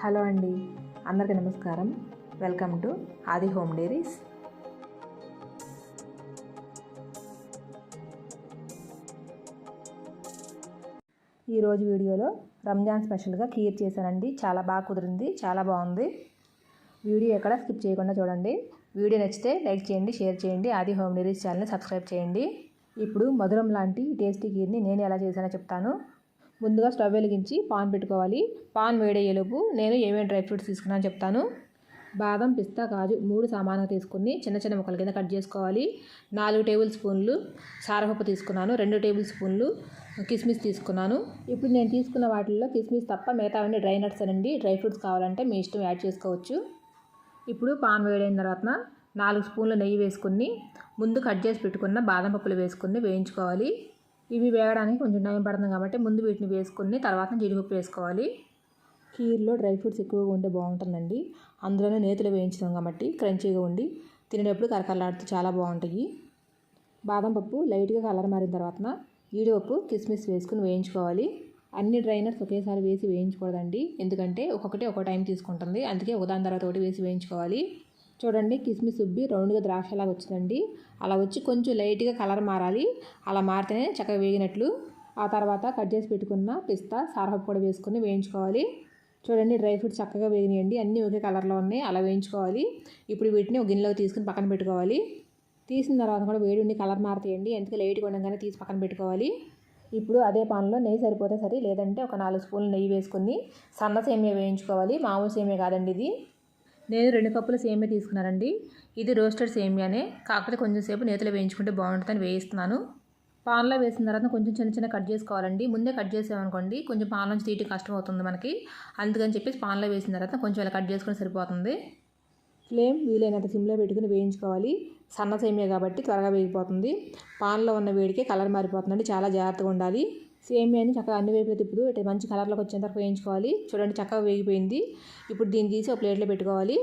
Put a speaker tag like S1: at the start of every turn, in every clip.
S1: Hello అండి అందరికీ నమస్కారం. Welcome to Aadi home diaries. ఈరోజు వీడియోలో రంజాన్ స్పెషల్గా కీర్ చేశానండి. చాలా బాగా కుదిరింది చాలా బాగుంది. వీడియో ఎక్కడ స్కిప్ చేయకుండా చూడండి. వీడియో నచ్చితే లైక్ చేయండి షేర్ చేయండి ఆది హోమ్ డైరీస్ ఛానల్ని సబ్స్క్రైబ్ చేయండి. ఇప్పుడు మధురం లాంటి టేస్టీ కీర్ని నేను ఎలా చేశానో చెప్తాను. ముందుగా స్టవ్ వెలిగించి పాన్ పెట్టుకోవాలి. పాన్ వేడయ్యేలోపు నేను ఏమేమి డ్రై ఫ్రూట్స్ తీసుకున్నాను చెప్తాను. బాదం పిస్తా కాజు మూడు సామాన్లు తీసుకుని చిన్న చిన్న ముక్కల కింద కట్ చేసుకోవాలి. నాలుగు టేబుల్ స్పూన్లు సారపప్పు తీసుకున్నాను. రెండు టేబుల్ స్పూన్లు కిస్మిస్ తీసుకున్నాను. ఇప్పుడు నేను తీసుకున్న వాటిల్లో కిస్మిస్ తప్ప మిగతావన్నీ డ్రై నట్స్ అనండి. డ్రై ఫ్రూట్స్ కావాలంటే మీ ఇష్టం యాడ్ చేసుకోవచ్చు. ఇప్పుడు పాన్ వేడైన తర్వాత నాలుగు స్పూన్లు నెయ్యి వేసుకుని ముందు కట్ చేసి పెట్టుకున్న బాదం పప్పులు వేసుకుని వేయించుకోవాలి. ఇవి వేగడానికి కొంచెం టైం పడుతుంది కాబట్టి ముందు వీటిని వేసుకుని తర్వాత జీడిపప్పు వేసుకోవాలి. కీర్లో డ్రై ఫ్రూట్స్ ఎక్కువగా ఉంటే బాగుంటుందండి. అందులోనే నేతులు వేయించుతాం కాబట్టి క్రంచీగా ఉండి తినేటప్పుడు కరకరలాడుతూ చాలా బాగుంటాయి. బాదం పప్పు లైట్గా కలర్ మారిన తర్వాత జీడిపప్పు కిస్మిస్ వేసుకుని వేయించుకోవాలి. అన్ని డ్రైనర్స్ ఒకేసారి వేసి వేయించకూడదండి. ఎందుకంటే ఒక్కొక్కటి ఒక టైం తీసుకుంటుంది. అందుకే ఒకదాని తర్వాత ఒకటి వేసి వేయించుకోవాలి. చూడండి కిస్మిస్ ఉబ్బి రౌండ్గా ద్రాక్షలాగా వచ్చిందండి. అలా వచ్చి కొంచెం లైట్గా కలర్ మారాలి. అలా మారితేనే చక్కగా వేగినట్లు. ఆ తర్వాత కట్ చేసి పెట్టుకున్న పిస్తా సారపప్పు కూడా వేసుకొని వేయించుకోవాలి. చూడండి డ్రై ఫ్రూట్స్ చక్కగా వేగినాయండి. అన్నీ ఒకే కలర్లో ఉన్నాయి. అలా వేయించుకోవాలి. ఇప్పుడు వీటిని ఒక గిన్నెలోకి తీసుకుని పక్కన పెట్టుకోవాలి. తీసిన తర్వాత కూడా వేడి ఉండి కలర్ మారుతాయండి. ఎందుకు లైట్గా ఉండగానే తీసి పక్కన పెట్టుకోవాలి. ఇప్పుడు అదే పాన్లో నెయ్యి సరిపోతే సరే. లేదంటే ఒక నాలుగు స్పూన్లు నెయ్యి వేసుకుని సన్న సేమియా వేయించుకోవాలి. మామూలు సేమియా కాదండి ఇది. నేను రెండు కప్పుల సేమియా తీసుకున్నానండి. ఇది రోస్టెడ్ సేమియానే. కాకపోతే కొంచెం సేపు నేతలు వేయించుకుంటే బాగుంటుందని వేయిస్తున్నాను. పాన్లో వేసిన తర్వాత కొంచెం చిన్న చిన్న కట్ చేసుకోవాలండి. ముందే కట్ చేసామనుకోండి కొంచెం పాన్ నుంచి తీయటం కష్టం అవుతుంది మనకి. అందుకని చెప్పేసి పాన్లో వేసిన తర్వాత కొంచెం ఇలా కట్ చేసుకుని సరిపోతుంది. ఫ్లేమ్ వీలైనంత సిమ్లో పెట్టుకుని వేయించుకోవాలి. సన్న సేమియా కాబట్టి త్వరగా వేగిపోతుంది. పాన్లో ఉన్న వేడికి కలర్ మారిపోతుందండి. చాలా జాగ్రత్తగా ఉండాలి. సేమియాని చక్కగా అన్ని వైపులా తిప్పుతూ ఇట్లా మంచి కలర్లోకి వచ్చేంత వరకు వేయించుకోవాలి. చూడండి చక్కగా వేగిపోయింది. ఇప్పుడు దీన్ని తీసి ఒక ప్లేట్లో పెట్టుకోవాలి.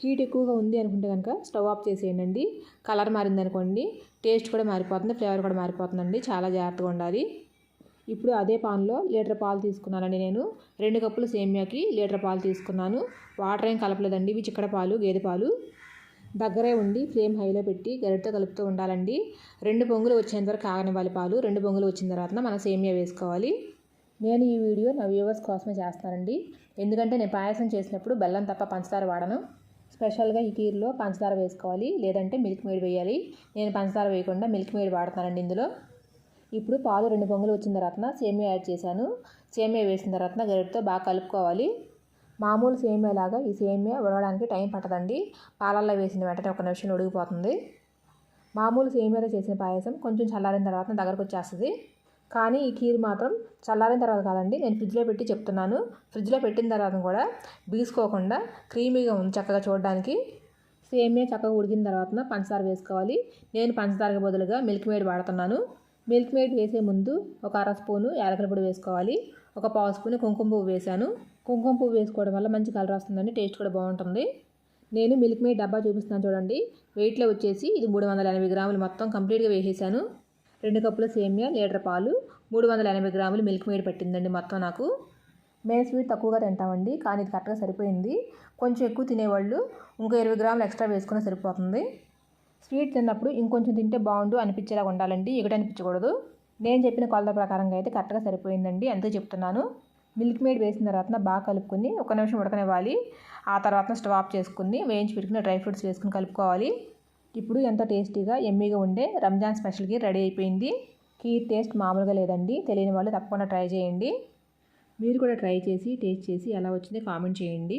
S1: హీట్ ఎక్కువగా ఉంది అనుకుంటే కనుక స్టవ్ ఆఫ్ చేసేయండి. కలర్ మారింది అనుకోండి. టేస్ట్ కూడా మారిపోతుంది ఫ్లేవర్ కూడా మారిపోతుందండి. చాలా జాగ్రత్తగా ఉండాలి. ఇప్పుడు అదే పాన్లో లీటర్ పాలు తీసుకున్నానండి నేను. రెండు కప్పులు సేమియాకి లీటర్ పాలు తీసుకున్నాను. వాటర్ ఏం కలపలేదండి. ఇవి చిక్కడ పాలు గేదె పాలు. దగ్గరే ఉండి ఫ్లేమ్ హైలో పెట్టి గరిటతో కలుపుతూ ఉండాలండి. రెండు పొంగులు వచ్చేంత వరకు కాగనివ్వాలి పాలు. రెండు పొంగులు వచ్చిన తర్వాత మనం సేమియా వేసుకోవాలి. నేను ఈ వీడియో నా వ్యూవర్స్ కోసమే చేస్తానండి ఎందుకంటే నేను పాయసం చేసినప్పుడు బెల్లం తప్ప పంచదార వాడను. స్పెషల్గా ఈ కీర్లో పంచదార వేసుకోవాలి. లేదంటే మిల్క్ మేడ్ వేయాలి. నేను పంచదార వేయకుండా మిల్క్ మేడ్ వాడతానండి ఇందులో. ఇప్పుడు పాలు రెండు పొంగులు వచ్చిన తర్వాత సేమియా యాడ్ చేశాను. సేమియా వేసిన తర్వాత గరిటతో బాగా కలుపుకోవాలి. మామూలు సేమియాలాగా ఈ సేమియా ఉడవడానికి టైం పట్టదండి. పాలల్లో వేసిన వెంటనే ఒక నిమిషం ఉడిగిపోతుంది మామూలు సేమియాలో చేసిన పాయసం కొంచెం చల్లారిన తర్వాత దగ్గరకు వచ్చేస్తుంది. కానీ ఈ కీర్ మాత్రం చల్లారిన తర్వాత కాదండి నేను ఫ్రిడ్జ్లో పెట్టి చెప్తున్నాను. ఫ్రిడ్జ్లో పెట్టిన తర్వాత కూడా బీసుకోకుండా క్రీమీగా ఉంది చక్కగా చూడడానికి. సేమియా చక్కగా ఉడికిన తర్వాత పంచదార వేసుకోవాలి. నేను పంచదారకు బదులుగా మిల్క్ మేడ్ వాడుతున్నాను. మిల్క్ మేడ్ వేసే ముందు ఒక అర స్పూను యాలకుల పొడి వేసుకోవాలి. ఒక పావు స్పూన్ కుంకుమ పువ్వు వేశాను. కుంకుమ పువ్వు వేసుకోవడం వల్ల మంచి కలర్ వస్తుందండి టేస్ట్ కూడా బాగుంటుంది. నేను మిల్క్ మేడ్ డబ్బా చూపిస్తాను చూడండి. వెయిట్లో వచ్చేసి ఇది మూడు వందల ఎనభై గ్రాములు మొత్తం కంప్లీట్గా వేసేసాను. రెండు కప్పుల సేమియా లీటర్ పాలు మూడు వందల ఎనభై గ్రాములు మిల్క్ మేడ్ పట్టిందండి మొత్తం నాకు. మేము స్వీట్ తక్కువగా తింటామండి కానీ ఇది కరెక్ట్గా సరిపోయింది. కొంచెం ఎక్కువ తినేవాళ్ళు ఇంకో ఇరవై గ్రాములు ఎక్స్ట్రా వేసుకుని సరిపోతుంది. స్వీట్ తిన్నప్పుడు ఇంకొంచెం తింటే బాగుండు అనిపించేలాగా ఉండాలండి ఎగటి అనిపించకూడదు నేను చెప్పిన కొలత ప్రకారంగా అయితే కరెక్ట్గా సరిపోయిందండి అంతే చెప్తున్నాను. మిల్క్ మేడ్ వేసిన తర్వాత బాగా కలుపుకుని ఒక నిమిషం ఉడకనివ్వాలి. ఆ తర్వాత స్టవ్ ఆఫ్ చేసుకుని వేయించి పెట్టుకుని డ్రై ఫ్రూట్స్ వేసుకుని కలుపుకోవాలి. ఇప్పుడు ఎంతో టేస్టీగా ఎమ్మీగా ఉండే రంజాన్ స్పెషల్కి రెడీ అయిపోయింది. కీర్ టేస్ట్ మామూలుగా లేదండి తెలియని వాళ్ళు తప్పకుండా ట్రై చేయండి. మీరు కూడా ట్రై చేసి టేస్ట్ చేసి ఎలా వచ్చిందో కామెంట్ చేయండి.